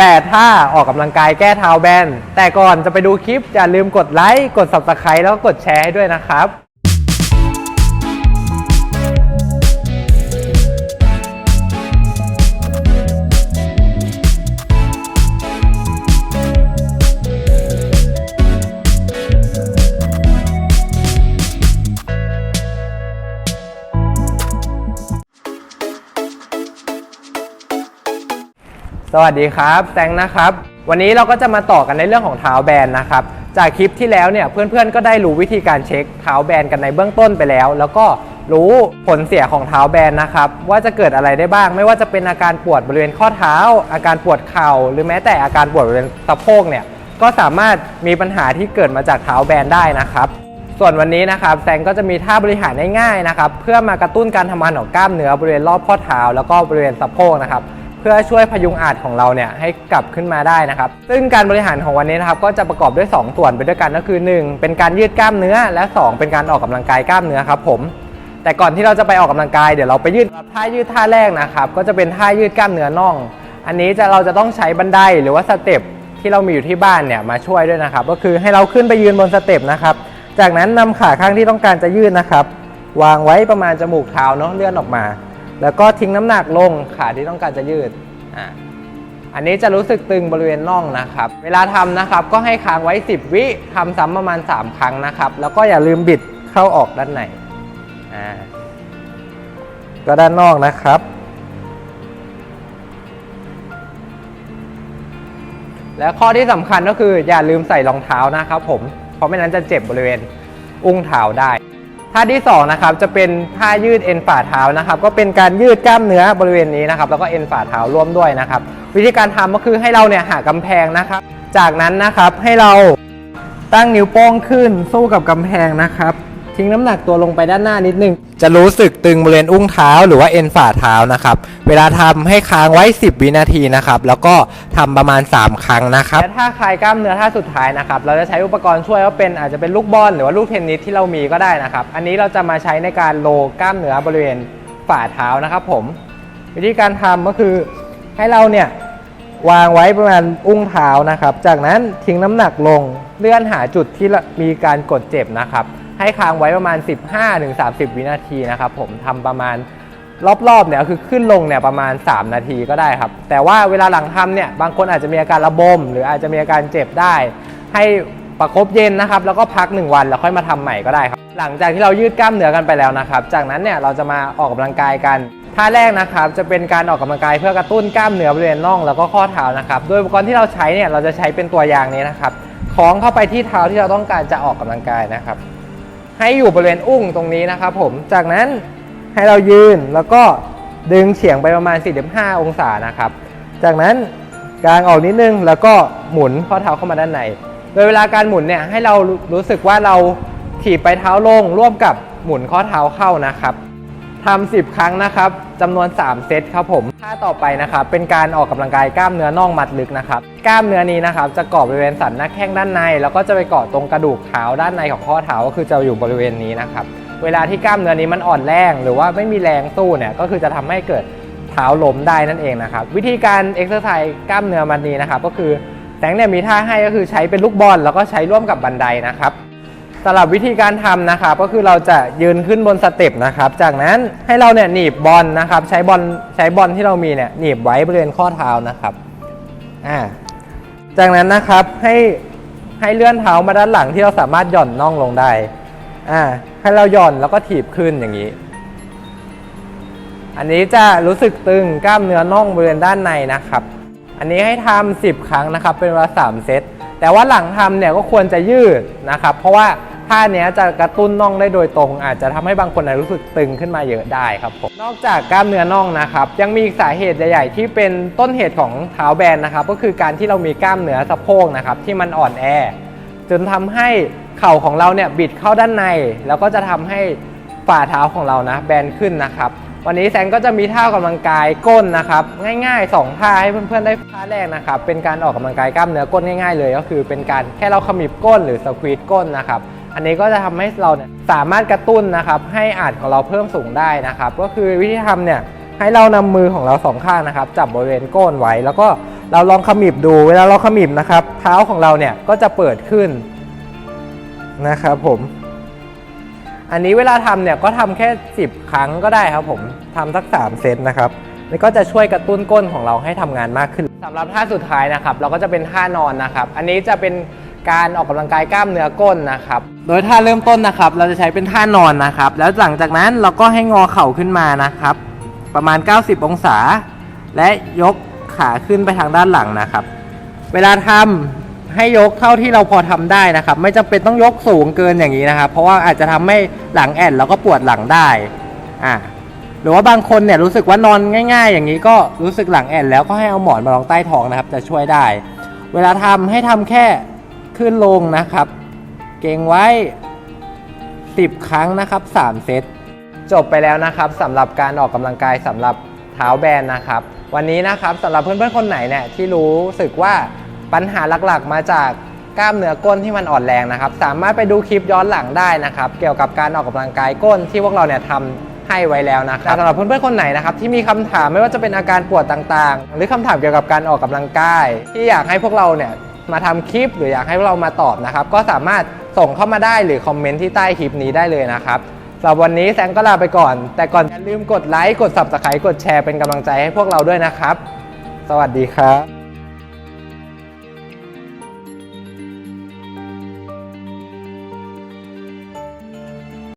8 ท่าออกกำลังกายแก้เท้าแบน แต่ก่อนจะไปดูคลิปอย่าลืมกดไลค์ กด subscribe แล้วก็กดแชร์ให้ด้วยนะครับ สวัสดีครับแซงนะครับ วันนี้เราก็จะมาต่อกันในเรื่องของเท้าแบนนะครับ จากคลิปที่แล้วเนี่ยเพื่อนๆก็ได้รู้วิธีการเช็คเท้าแบนกันในเบื้องต้นไปแล้ว แล้วก็รู้ผลเสียของเท้าแบนนะครับว่าจะเกิดอะไรได้บ้าง ไม่ว่าจะเป็นอาการปวดบริเวณข้อเท้า อาการปวดเข่า หรือแม้แต่อาการปวดบริเวณสะโพกเนี่ยก็สามารถมีปัญหาที่เกิดมาจากเท้าแบนได้นะครับส่วนวันนี้นะครับแซงก็จะมีท่าบริหารง่ายๆนะครับเพื่อมากระตุ้นการทำงานของกล้ามเนื้อบริเวณรอบข้อเท้า แล้วก็บริเวณสะโพกนะครับ เพื่อช่วยพยุงอาจของเราเนี่ยให้กลับขึ้นมาได้นะครับ ซึ่งการบริหารของวันนี้นะครับก็จะประกอบด้วย 2 ส่วนไปด้วยกันก็คือ 1 เป็นการยืดกล้ามเนื้อ และ 2 เป็นการออกกำลังกายกล้ามเนื้อครับผมแต่ก่อนที่เราจะไปออกกำลังกายเดี๋ยวเราไปยืดท่ายืดท่าแรกนะครับก็จะเป็นท่ายืดกล้ามเนื้อน่อง อันนี้จะเราจะต้องใช้บันไดหรือว่าสเต็ปที่เรามีอยู่ที่บ้านเนี่ยมาช่วยด้วยนะครับ ก็คือให้เราขึ้นไปยืนบนสเต็ปนะครับ จากนั้นนำขาข้างที่ต้องการจะยืดนะครับ วางไว้ประมาณจมูกเท้าเนาะเลื่อนออกมา แล้วก็ทิ้งน้ำหนักลงขาที่ต้องการจะยืดอะอันนี้จะรู้สึกตึงบริเวณน่องนะครับ เวลาทำนะครับก็ให้ค้างไว้ 10 วิทำซ้ำประมาณ 3 ครั้งนะครับ แล้วก็อย่าลืมบิดเข้าออกด้านในอ่าก็ด้านนอกนะครับ และข้อที่สำคัญก็คืออย่าลืมใส่รองเท้านะครับผม เพราะไม่นั้นจะเจ็บบริเวณอุ้งเท้าได้ ท่าที่สองนะครับจะเป็นท่ายืดเอ็นฝ่าเท้านะครับ ก็เป็นการยืดกล้ามเนื้อบริเวณนี้นะครับ แล้วก็เอ็นฝ่าเท้าร่วมด้วยนะครับ วิธีการทำก็คือให้เราเนี่ยหากำแพงนะครับ จากนั้นนะครับให้เราตั้งนิ้วโป้งขึ้นสู้กับกำแพงนะครับ ทิ้งน้ำหนักตัวลงไปด้านหน้านิดนึง จะรู้สึกตึงบริเวณอุ้งเท้าหรือว่าเอ็นฝ่าเท้านะครับ เวลาทำให้ค้างไว้ 10 วินาทีนะครับ แล้วก็ทำประมาณ 3 ครั้งนะครับ และถ้าคลายกล้ามเนื้อท่าสุดท้ายนะครับ เราจะใช้อุปกรณ์ช่วยก็เป็นอาจจะเป็นลูกบอลหรือว่าลูกเทนนิสที่เรามีก็ได้นะครับ อันนี้เราจะมาใช้ในการโลกล้ามเนื้อบริเวณฝ่าเท้านะครับ ผม วิธีการทำก็คือให้เราเนี่ยวางไว้ประมาณอุ้งเท้านะครับ จากนั้นทิ้งน้ำหนักลงเลื่อนหาจุดที่มีการกดเจ็บนะครับ ให้ค้างไว้ประมาณ 15-30 วินาทีนะครับผมทำประมาณรอบๆเนี่ยคือขึ้นลงเนี่ยประมาณ 3 นาทีก็ได้ครับ แต่ว่าเวลาหลังทำเนี่ยบางคนอาจจะมีอาการระบม หรืออาจจะมีอาการเจ็บได้ ให้ประคบเย็นนะครับ แล้วก็พัก 1 วันแล้วค่อยมาทำใหม่ก็ได้ครับ หลังจากที่เรายืดกล้ามเนื้อกันไปแล้วนะครับ จากนั้นเนี่ยเราจะมาออกกำลังกายกันท่าแรกนะครับจะเป็นการออกกำลังกายเพื่อกระตุ้นกล้ามเนื้อบริเวณน่องแล้วก็ข้อเท้านะครับโดยอุปกรณ์ที่เราใช้เนี่ยเราจะใช้เป็นตัวยางนี้นะครับคล้องเข้าไปที่เท้าที่เราต้องการจะออกกำลังกายนะครับ ให้อยู่บริเวณอุ้งตรงนี้นะครับผม จากนั้นให้เรายืนแล้วก็ดึงเฉียงไปประมาณ 45 องศานะครับ จากนั้นกางออกนิดนึงแล้วก็หมุนข้อเท้าเข้ามาด้านใน โดยเวลาการหมุนเนี่ยให้เรารู้สึกว่าเราถีบไปเท้าลงร่วมกับหมุนข้อเท้าเข้านะครับ ทำ10 ครั้งนะครับจำนวน 3 เซตครับผมท่าต่อไปนะครับ เป็นการออกกำลังกายกล้ามเนื้อน่องมัดลึกนะครับ กล้ามเนื้อนี้นะครับ จะเกาะบริเวณสันหน้าแข้งด้านใน แล้วก็จะไปเกาะตรงกระดูกเท้าด้านในของข้อเท้าก็คือจะอยู่บริเวณนี้นะครับ เวลาที่กล้ามเนื้อนี้มันอ่อนแรง หรือว่าไม่มีแรงสู้เนี่ย ก็คือจะทำให้เกิดเท้าล้มได้นั่นเองนะครับ วิธีการเอ็กซ์ไซส์กล้ามเนื้อมันนี้นะครับ ก็คือแสงเนี่ยมีท่าให้ก็คือใช้เป็นลูกบอลแล้วก็ใช้ร่วมกับบันไดนะครับ สำหรับวิธีการทำนะครับก็คือเราจะยืนขึ้นบนสเต็ปนะครับ จากนั้นให้เราเนี่ยหนีบบอลนะครับ ใช้บอลใช้บอลที่เรามีเนี่ยหนีบไว้บริเวณข้อเท้านะครับอ่าจากนั้นนะครับให้ให้เลื่อนเท้ามาด้านหลังที่เราสามารถหย่อนน่องลงได้อ่าให้เราหย่อนแล้วก็ถีบขึ้นอย่างนี้ อันนี้จะรู้สึกตึงกล้ามเนื้อน่องบริเวณด้านในนะครับ อันนี้ให้ทำ10 ครั้งนะครับเป็นเวลา3เซตแต่ว่าหลังทำเนี่ยก็ควรจะยืดนะครับ เพราะว่า ท่าเนี้ยจะกระตุ้นน่องได้โดยตรง อาจจะทำให้บางคนรู้สึกตึงขึ้นมาเยอะได้ครับผมนอกจากกล้ามเนื้อน่องนะครับ ยังมีสาเหตุใหญ่ ๆ ที่เป็นต้นเหตุของเท้าแบนนะครับ ก็คือการที่เรามีกล้ามเนื้อสะโพกนะครับที่มันอ่อนแอ จนทำให้เข่าของเราเนี่ยบิดเข้าด้านใน แล้วก็จะทำให้ฝ่าเท้าของเรานะแบนขึ้นนะครับวันนี้แซงก็จะมีท่าออกกำลังกายก้นนะครับ ง่ายๆ 2 ท่าให้เพื่อนๆได้ท่าแรกนะครับเป็นการออกกำลังกายกล้ามเนื้อก้นง่ายๆเลย ก็คือเป็นการแค่เราขมิบก้นหรือสควีตก้นนะครับ อันนี้ก็จะทำให้เราเนี่ยสามารถกระตุ้นนะครับให้อาจของเราเพิ่มสูงได้นะครับ ก็คือวิธีทำเนี่ยให้เรานำมือของเราสองข้างนะครับ จับบริเวณก้นไว้ แล้วก็เราลองขมิบดู เวลาเราขมิบนะครับ เท้าของเราเนี่ยก็จะเปิดขึ้นนะครับผมอันนี้เวลาทำเนี่ยก็ทำแค่ 10 ครั้งก็ได้ครับผมทำสัก 3 เซตนะครับนี่ก็จะช่วยกระตุ้นก้นของเราให้ทำงานมากขึ้นสำหรับท่าสุดท้ายนะครับ เราก็จะเป็นท่านอนนะครับ อันนี้จะเป็น การออกกำลังกายกล้ามเนื้อก้นนะครับ โดยท่าเริ่มต้นนะครับ เราจะใช้เป็นท่านอนนะครับ แล้วหลังจากนั้นเราก็ให้งอเข่าขึ้นมานะครับ ประมาณ 90 องศา และยกขาขึ้นไปทางด้านหลังนะครับ เวลาทำให้ยกเท่าที่เราพอทำได้นะครับ ไม่จำเป็นต้องยกสูงเกินอย่างนี้นะครับ เพราะว่าอาจจะทำให้หลังแอนแล้วก็ปวดหลังได้อ่าหรือว่าบางคนเนี่ยรู้สึกว่านอนง่าย ๆ อย่างนี้ก็รู้สึกหลังแอนแล้วก็ให้เอาหมอนมารองใต้ท้องนะครับ จะช่วยได้ เวลาทำให้ทำแค่ ขึ้นลงนะครับ เก่งไว้ 10 ครั้งนะครับ 3 เซต จบไปแล้วนะครับสำหรับการออกกำลังกายสำหรับเท้าแบนนะครับ วันนี้นะครับสำหรับเพื่อนๆคนไหนเนี่ยที่รู้สึกว่าปัญหาหลักๆ มาจากกล้ามเนื้อก้นที่มันอ่อนแรงนะครับ สามารถไปดูคลิปย้อนหลังได้นะครับ เกี่ยวกับการออกกำลังกายก้นที่พวกเราเนี่ยทำให้ไว้แล้วนะครับสำหรับเพื่อนๆคนไหนนะครับที่มีคำถามไม่ว่าจะเป็นอาการปวดต่างๆ หรือคำถามเกี่ยวกับการออกกำลังกาย ที่อยากให้พวกเราเนี่ย มาทำคลิป หรืออยากให้เรามาตอบนะครับ ก็สามารถส่งเข้ามาได้หรือคอมเมนต์ที่ใต้คลิปนี้ได้เลยนะครับสำหรับวันนี้แซงก็ลาไปก่อน แต่ก่อนอย่าลืมกดไลค์กด subscribe กดแชร์เป็นกำลังใจให้พวกเราด้วยนะครับ สวัสดีครับ